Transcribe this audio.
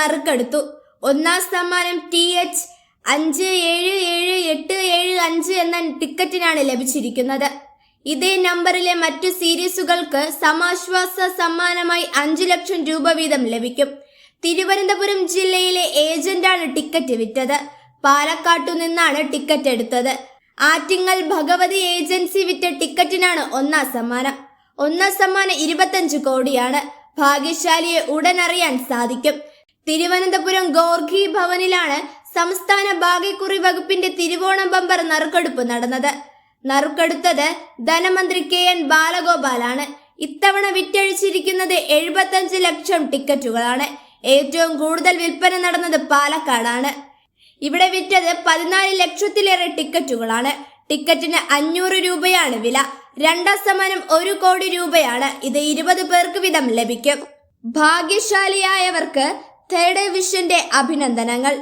നറുക്കെടുത്തു. ഒന്നാം സമ്മാനം T H അഞ്ച് ഏഴ് ഏഴ് എട്ട് ഏഴ് അഞ്ച് എന്ന ടിക്കറ്റിനാണ് ലഭിച്ചിരിക്കുന്നത്. ഇതേ നമ്പറിലെ മറ്റു സീരീസുകൾക്ക് സമാശ്വാസ സമ്മാനമായി അഞ്ചു ലക്ഷം രൂപ വീതം ലഭിക്കും. തിരുവനന്തപുരം ജില്ലയിലെ ഏജന്റാണ് ടിക്കറ്റ് വിറ്റത്. പാലക്കാട്ടു നിന്നാണ് ടിക്കറ്റ് എടുത്തത്. ആറ്റിങ്ങൽ ഭഗവതി ഏജൻസി വിറ്റ ടിക്കറ്റിനാണ് ഒന്നാം സമ്മാനം. ഒന്നാം സമ്മാനം ഇരുപത്തഞ്ച് കോടിയാണ്. ഭാഗ്യശാലിയെ ഉടനറിയാൻ സാധിക്കും. തിരുവനന്തപുരം ഗോർഖി ഭവനിലാണ് സംസ്ഥാന ഭാഗ്യക്കുറി വകുപ്പിന്റെ തിരുവോണം ബമ്പർ നറുക്കെടുപ്പ് നടന്നത്. നറുക്കെടുത്തത് ധനമന്ത്രി കെ എൻ ബാലഗോപാലാണ്. ഇത്തവണ വിറ്റഴിച്ചിരിക്കുന്നത് എഴുപത്തഞ്ച് ലക്ഷം ടിക്കറ്റുകളാണ്. ഏറ്റവും കൂടുതൽ വിൽപ്പന നടന്നത് പാലക്കാടാണ്. ഇവിടെ വിറ്റത് പതിനാല് ലക്ഷത്തിലേറെ ടിക്കറ്റുകളാണ്. ടിക്കറ്റിന് അഞ്ഞൂറ് രൂപയാണ് വില. രണ്ടാം സമ്മാനം ഒരു കോടി രൂപയാണ്. ഇത് ഇരുപത് പേർക്ക് വീതം ലഭിക്കും. ഭാഗ്യശാലിയായവർക്ക് തേർഡ് വിഷന്റെ അഭിനന്ദനങ്ങൾ.